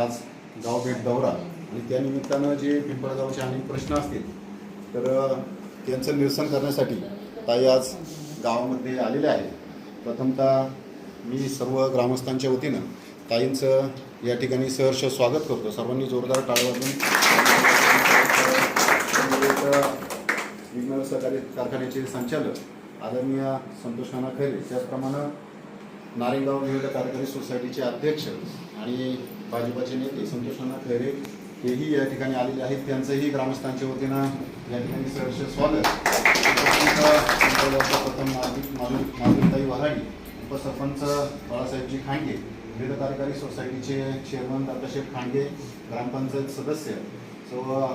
आज गाव भेट दौरा आणि त्यानिमित्तानं जे पिंपळगावचे अनेक प्रश्न असतील तर त्यांचं निरसन करण्यासाठी ताई आज गावामध्ये आलेले आहे प्रथमतः मी सर्व ग्रामस्थांच्या वतीनं ताईंचं या ठिकाणी सहर्ष स्वागत करतो. सर्वांनी जोरदार टाळवाजून वाजून सहकारी कारखान्याचे संचालक आदरणीय संतोष नाना खैरे त्याचप्रमाणे नारेगाव विविध कार्यकारी सोसायटीचे अध्यक्ष आणि भाजपाचे नेते संतोष खैरे हेही या ठिकाणी आलेले आहेत. त्यांचंही ग्रामस्थांच्या वतीनं या ठिकाणी सहर्ष स्वागत. प्रथम प्रथम माधुरीताई वहाडी उपसरपंच बाळासाहेबजी खांडगे विविध कार्यकारी सोसायटीचे चेअरमन दादाशेठ खांडगे ग्रामपंचायत सदस्य सो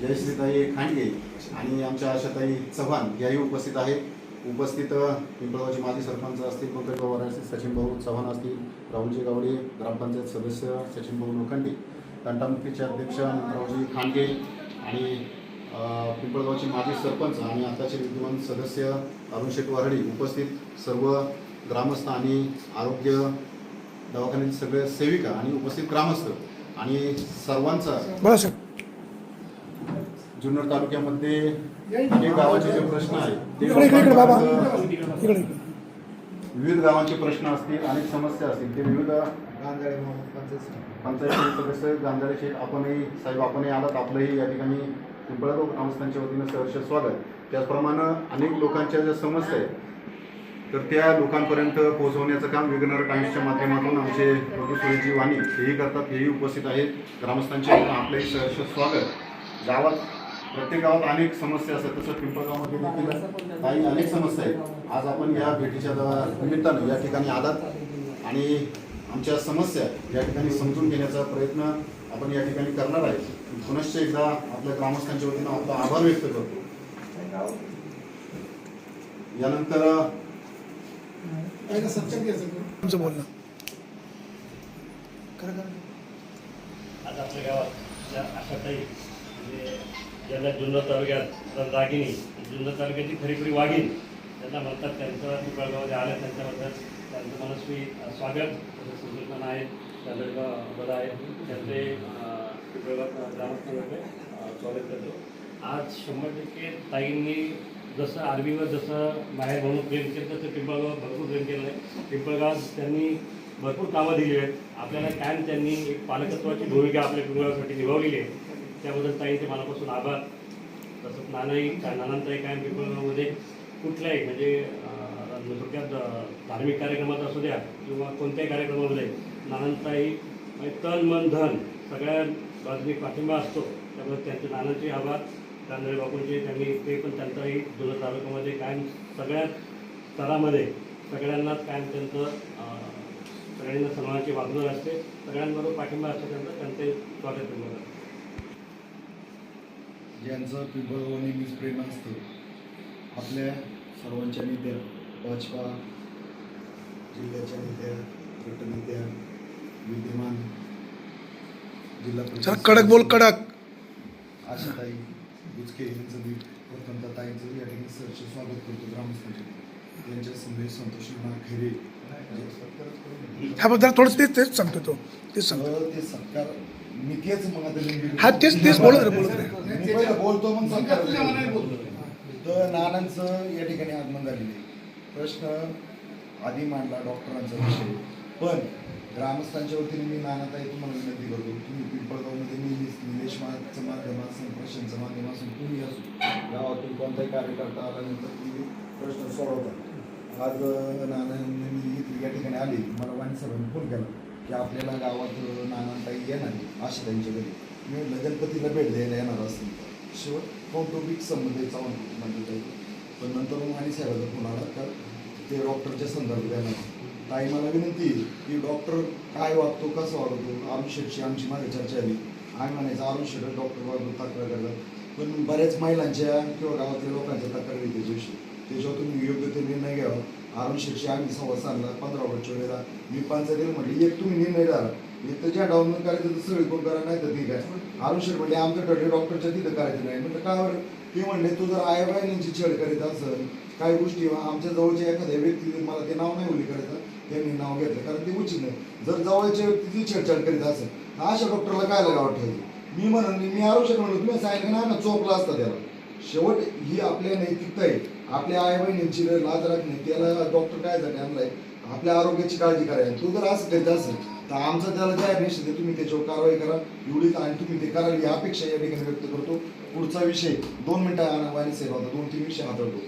जयश्रीताई खांडगे आणि आमच्या आशाताई चव्हाण याही उपस्थित आहेत. उपस्थित पिंपळगावचे माजी सरपंच असतील पंकज पवार असतील सचिन भाऊ चव्हाण असतील राहुलजी गावडे ग्रामपंचायत सदस्य सचिन भाऊ लोखंडे तंटामुक्तीचे अध्यक्ष राहुलजी खांडगे आणि पिंपळगावचे माजी सरपंच आणि आताचे विद्यमान सदस्य अरुण शेठ वारडी उपस्थित सर्व ग्रामस्थ आणि आरोग्य दवाखान्यातील सगळे सेविका आणि उपस्थित ग्रामस्थ आणि सर्वांचा जुन्नर तालुक्यामध्ये अनेक गावाचे जे प्रश्न आहेत ते विविध गावांचे प्रश्न असतील अनेक समस्या असतील ते विविध पंचायत सदस्य गांधारे शेठ आपणही साहेब आपणही आलात. आपलंही या ठिकाणी पिंपळगाव ग्रामस्थांच्या वतीनं सहर्ष स्वागत. त्याचप्रमाणे अनेक लोकांच्या ज्या समस्या आहेत तर त्या लोकांपर्यंत पोहोचवण्याचं काम विग्नर टाइम्सच्या माध्यमातून आमचे प्रभू सुरेशजी वाणी हेही करतात हेही उपस्थित आहेत. ग्रामस्थांच्या वतीनं आपलंही सहर्ष स्वागत. गावात प्रत्येक गावात अनेक समस्या असतात. तसं पिंपळगावमध्ये देखील काही अनेक समस्या आहेत. आज आपण या भेटीच्या निमित्तानं या ठिकाणी आलात आणि आमच्या समस्या या ठिकाणी समजून घेण्याचा प्रयत्न आपण या ठिकाणी करणार आहे. पुनश्च एकदा आपल्या ग्रामस्थांच्या वतीनं आपला आभार व्यक्त करतो. यानंतर तुमचं बोलणं. करा करा आज आपल्या गावात ज्या आशाताई म्हणजे ज्यांना जुन्नर तालुक्यात रागिनी जुन्नर तालुक्याची खरी खरी वाघीण त्यांना म्हणतात त्यांचं पिंपळगावमध्ये आलं त्यांच्याबद्दल त्यांचं मनस्वी स्वागत. तसंच सुचना आहेत चांदडगाव बरं आहे. त्यांचे अ, पिंपळगाव ग्रामस्थांमध्ये स्वागत करतो. आज शंभर टक्के ताईंनी जसं आर्मीवर जसं बाहेर म्हणून प्रेम केलं तसं पिंपळगाव भरपूर प्रेम केलं आहे. पिंपळगाव त्यांनी भरपूर कामं दिली आहेत. आपल्याला कायम त्यांनी एक पालकत्वाची भूमिका आपल्या पिंपळगावसाठी निभावलेली आहे. त्याबद्दल ताईचे मनापासून आभार. तसंच नानाही नानांताई कायम पिंपळगावमध्ये कुठल्याही म्हणजे थोडक्यात धार्मिक कार्यक्रमात असू द्या किंवा कोणत्याही कार्यक्रमामध्ये नानांताई म्हणजे तन मन धन सगळ्या बाजूने पाठिंबा असतो. त्यामुळे त्यांचे नानांचे आभार. तांदळे बापूंचे त्यांनी ते पण त्यांचाही जुन्या तालुक्यामध्ये कायम सगळ्या स्तरामध्ये सगळ्यांनाच कायम त्यांचं सगळ्यांना सन्मानाची वागणूक असते. सगळ्यांबरोबर पाठिंबा असतो त्यांचा त्यांचे स्वागत करणार ज्यांचं पिंपळगाव नेहमीच प्रेम असतं. आपल्या सर्वांच्या नेत्या भाजपा जिल्ह्याच्या नेत्या गटनेत्या विद्यमान जिल्हा कडक बोल कडक. आशाताई बुचके यांचं मी प्रथमतः ताईंचं या ठिकाणी सहर्ष स्वागत करतो ग्रामस्थांचे. त्यांच्या समवेत संतोष खैरे. ह्याबद्दल थोडं तेच तेच सांगतो तो. तेच सांगतो. ते सरकार मी तेच मग आता लिंबी- हा तेच तेच बोलत रे बोलत रे मी पहिलं बोलतो मग तर नानांचं या ठिकाणी आगमन झालेलं आहे. प्रश्न आधी मांडला डॉक्टरांचा विषय. पण ग्रामस्थांच्या वतीने मी नानाताई तुम्हाला विनंती करतो तुम्ही पिंपळगावमध्ये नेहमीच निलेश माचं माध्यमातून प्रश्नांचं माध्यमातून तुम्ही असो. गावातून कोणताही कार्यकर्ता आल्यानंतर तुम्ही प्रश्न सोडवता. आज अं, नानांनी या ठिकाणी आले मला वाणी साहेबांनी फोन केला. की आपल्याला गावात नानांताई येणार अशी त्यांच्या घरी मी गणपतीला भेट द्यायला येणार असतील शेवट कौटुंबिक संबंध चावून म्हणजे पण नंतर मग आणि साहेबाचा फोन आला ते डॉक्टरच्या संदर्भात येणार ताई मला विनंती की डॉक्टर काय वागतो कसं वागतो अरुण आमची माझी चर्चा झाली आम्ही म्हणायचं अरुण शेठ डॉक्टर वागतो तक्रार करतात पण बऱ्याच महिलांच्या किंवा गावातल्या लोकांच्या तक्रारी त्याच्याविषयी. त्याच्यावर तुम्ही योग्य ते निर्णय घ्यावा. अरुण शेठची आम्ही संवाद साधला. पंधरा वर्षच्या वेळेला मी पंचायतीला म्हटली एक तुम्ही निर्णय झाला एक तर ज्या डाऊन करायचं तर सगळी कोण करा नाही तर ठीक आहे. अरुण शेठ म्हटले आमच्या ठरले डॉक्टरच्या तिथं करायचं नाही. म्हटलं काय बरं? ते म्हणले तू जर आय बायनींची छेड करीत असेल काही गोष्टी आमच्या जवळच्या एखाद्या व्यक्तीने मला ते नाव नाही उल्लेख करायचं त्यांनी नाव घेतलं कारण ते उचित नाही. जर जवळच्या व्यक्तीची छेडछाड करीत असेल तर अशा डॉक्टरला काय लागावं ठेवायचं मी म्हणून मी आरोग्य म्हणलं तुम्ही सांगितलं ना चोपला असता त्याला. शेवट ही आपल्या नैतिकता आहे. आपल्या आई बहिणींची लाज राखणे त्याला डॉक्टर काय झाले आणलाय? आपल्या आरोग्याची काळजी करायला तू जर असं करीत असेल तर आमचा त्याला काय निश्चित आहे तुम्ही त्याच्यावर कारवाई करा. एवढीच आणि तुम्ही ते कराल ही अपेक्षा या ठिकाणी व्यक्त करतो. पुढचा विषय दोन मिनिटं वाणी साहेब होता दोन तीन विषय हाताळतो.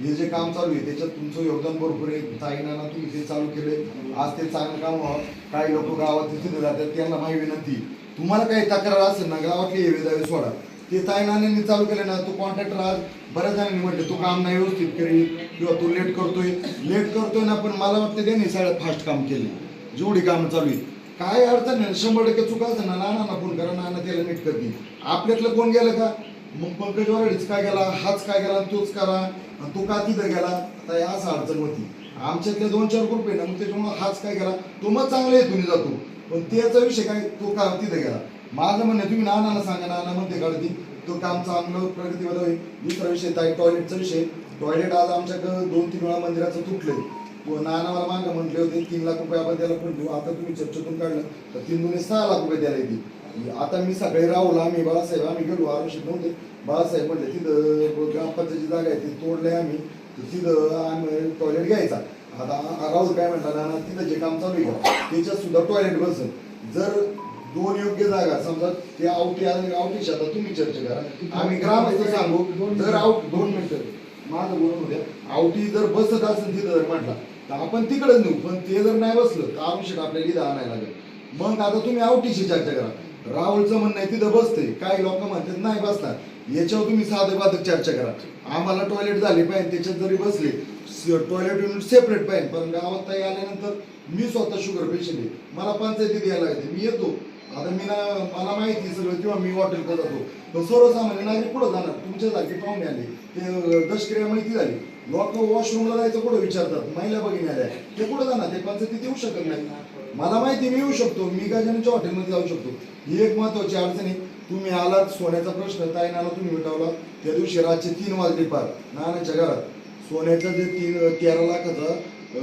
हे जे काम चालू आहे त्याच्यात तुमचं योगदान बरोबर आहे. ताईना तुम्ही ते चालू केले आज ते चांगलं काम व्हावं काही लोक गावात तिथे जातात त्यांना माहिती विनंती. तुम्हाला काही तक्रार असेल ना गावातली येवे जावे सोडा. ते ताई नाण्यांनी चालू केलं ना तो कॉन्ट्रॅक्टर आज बऱ्याच जणांनी म्हटलं तू काम नाही व्यवस्थित करी किंवा तू लेट करतोय. लेट करतोय ना पण मला वाटतं त्यांनी सगळ्यात फास्ट काम केले. जेवढी कामं चालू आहे काय अडचण नाही. शंभर टक्के चुका असेल ना नाना फोन करा नाना त्याला नीट करतील. आपल्यातलं कोण गेलं का? मग पंकज वराडीच काय गेला? हाच काय गेला? तोच करा. तो का तिथं गेला? आता या असं अडचण होती. आमच्यातले दोन चार ग्रुप आहे ना मग त्याच्यामुळे हाच काय गेला? तो मग चांगला आहे तुम्ही जातो. पण त्याचा विषय काय? तो का तिथं गेला? माझं म्हणणं आहे, तुम्ही नानाला सांगा नाना म्हणते काढती तो काम चांगलं प्रगतीवर होईल. दुसरा विषय ताई टॉयलेटचा विषय. टॉयलेट आज आमच्याकडं दोन तीन वेळा मंदिराचं तुटलंय. नाना मला मागं म्हटले होते तीन लाख रुपये आपण त्याला पण देऊ. आता तुम्ही चर्चेतून काढलं तर तीन दोन्ही सहा लाख रुपये द्यायला येतील. आता मी सगळे राहुल आम्ही बाळासाहेब आम्ही गेलो आरुषित नव्हते. बाळासाहेब म्हटले तिथं ग्रामपंचायतची जागा आहे ती तोडले आम्ही. तर तिथं आम्ही टॉयलेट घ्यायचा. आता राहुल काय म्हणला नाना तिथं जे काम चालू आहे का त्याच्यात सुद्धा टॉयलेट बसेल. जर दोन योग्य जागा समजा ते आवटी आणि आवटी आता तुम्ही चर्चा करा. आम्ही ग्रामस्थ सांगू जर आउट दोन मिनिटं माझं बोलून होत्या आवटी जर बसत असेल तिथं जर म्हटला तर आपण तिकडे नेऊ पण ते जर नाही बसलं तर आवश्यक आपल्याला इथं आणायला लागेल. मग आता तुम्ही आवटीशी चर्चा करा. राहुलचं म्हणणं आहे तिथं बसते काही लोक म्हणतात नाही बसणार. याच्यावर तुम्ही साधक बाधक चर्चा करा. आम्हाला टॉयलेट झाले पाहिजे त्याच्यात जरी बसले टॉयलेट युनिट सेपरेट पाहिजे पण गावात ताई आल्यानंतर मी स्वतः शुगर पेशंट आहे. मला पंचायतीत यायला लागते. मी येतो. आता मी ना मला माहिती सगळं किंवा मी हॉटेलकडे जातो पण सर्वसामान्य नागरिक कुठं जाणार? तुमच्यासारखे पाहुणे आले. ते दशक्रिया माहिती झाली. लोक वॉशरूमला जायचं कुठं विचारतात? महिला भगिनी आल्या. ते कुठं जाणार? ते पंचायतीत येऊ शकत नाही. मला माहिती मी येऊ शकतो. मी गजानच्या हॉटेलमध्ये जाऊ शकतो? ही एक महत्वाची अडचण आहे. तुम्ही आलात सोन्याचा प्रश्न ताई तुम्ही मिटवला त्या दिवशी रातचे तीन वाजले पार. नानाच्या घरात. सोन्याचं जे तीन तेरा लाखाचा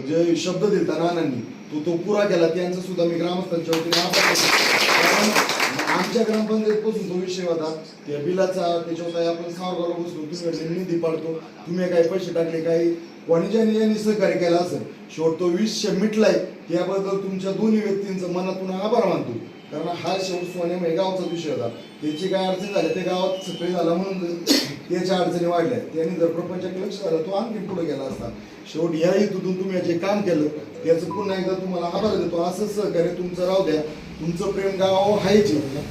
जे शब्द दिलता नानांनी तो तो पुरा केला. त्यांचा सुद्धा मी ग्रामस्थांच्या वतीने आभार आमच्या ग्रामपंचायत पासून तो विषय होता त्या बिलाचा त्याच्यावर आपण सावरगावला बसलो तुमच्याकडे म्हणजे निधी पाडतो. तुम्ही काही पैसे टाकले काही कोणी यांनी सहकार्य केलं असेल शेवट तो विषय मिटलाय त्याबद्दल तुमच्या दोन्ही व्यक्तींचं मनातून आभार मानतो. कारण हा शेवट सोन्यामुळे म्हणजे गावचा विषय होता. त्याची काय अडचण झाली ते गावात सगळे झाला म्हणून त्याच्या अडचणी वाढल्या. त्यांनी जर प्रपंचाकडे लक्ष झालं तो आणखी पुढे गेला असता. शेवट या हेतूतून तुम्ही जे काम केलं त्याचं पुन्हा एकदा तुम्हाला आभार देतो. असं सहकार्य तुमचं राहू द्या. तुमचं प्रेम गावावर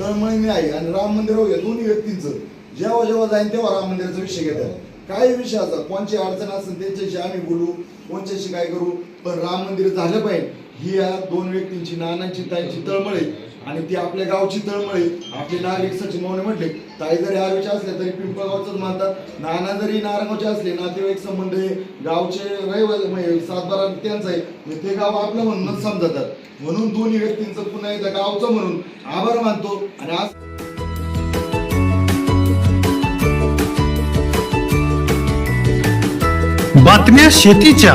तळमळ मी आहे आणि राम मंदिर राहू दोन्ही व्यक्तींचं. जेव्हा जेव्हा जाईन तेव्हा राम मंदिराचा विषय घेतात काही विषय असतात कोणची अडचण असेल त्यांच्याशी आम्ही बोलू कोणच्याशी काय करू पण राम मंदिर झालं पाहिजे. ही या दोन व्यक्तींची नानांची ताईंची तळमळ आहे. आणि ती आपल्या गावची तळमळ आहे. आपले नागरिक सचिन मावणे म्हटले ताई जरी आरोग्य असले तरी पिंपळगावच मानतात. नाना जरी नारायणगावचे असले नातेवाईक संबंध हे गावचे रहिवासी म्हणजे सातबारा त्यांचं आहे. ते गाव आपलं म्हणूनच समजतात. म्हणून दोन्ही व्यक्तींचं पुन्हा एकदा गावचं म्हणून आभार मानतो. आणि आज बातम्या शेतीच्या.